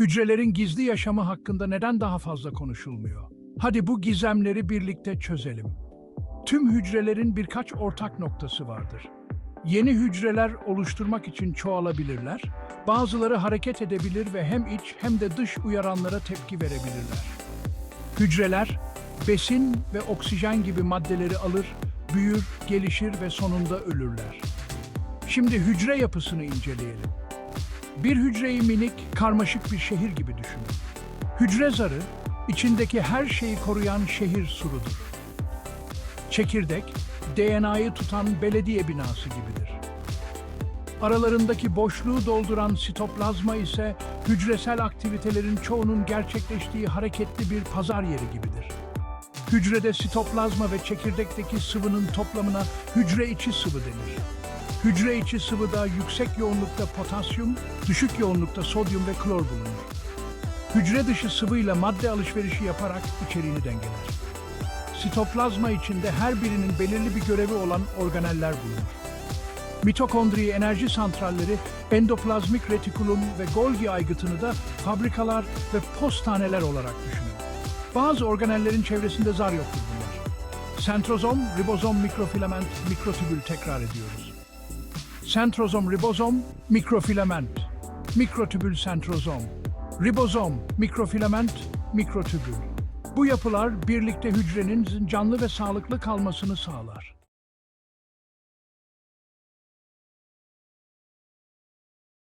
Hücrelerin gizli yaşamı hakkında neden daha fazla konuşulmuyor? Hadi bu gizemleri birlikte çözelim. Tüm hücrelerin birkaç ortak noktası vardır. Yeni hücreler oluşturmak için çoğalabilirler, bazıları hareket edebilir ve hem iç hem de dış uyaranlara tepki verebilirler. Hücreler, besin ve oksijen gibi maddeleri alır, büyür, gelişir ve sonunda ölürler. Şimdi hücre yapısını inceleyelim. Bir hücreyi minik, karmaşık bir şehir gibi düşünün. Hücre zarı, içindeki her şeyi koruyan şehir surudur. Çekirdek, DNA'yı tutan belediye binası gibidir. Aralarındaki boşluğu dolduran sitoplazma ise hücresel aktivitelerin çoğunun gerçekleştiği hareketli bir pazar yeri gibidir. Hücrede sitoplazma ve çekirdekteki sıvının toplamına hücre içi sıvı denir. Hücre içi sıvıda yüksek yoğunlukta potasyum, düşük yoğunlukta sodyum ve klor bulunur. Hücre dışı sıvıyla madde alışverişi yaparak içeriğini dengeler. Sitoplazma içinde her birinin belirli bir görevi olan organeller bulunur. Mitokondri enerji santralleri, endoplazmik retikulum ve Golgi aygıtını da fabrikalar ve postaneler olarak düşünün. Bazı organellerin çevresinde zar yoktur bunlar. Sentrozom, ribozom, mikrofilament, mikrotübül tekrar ediyoruz. Sentrozom, ribozom, mikrofilament, mikrotübül sentrozom, ribozom, mikrofilament, mikrotübül. Bu yapılar birlikte hücrenin canlı ve sağlıklı kalmasını sağlar.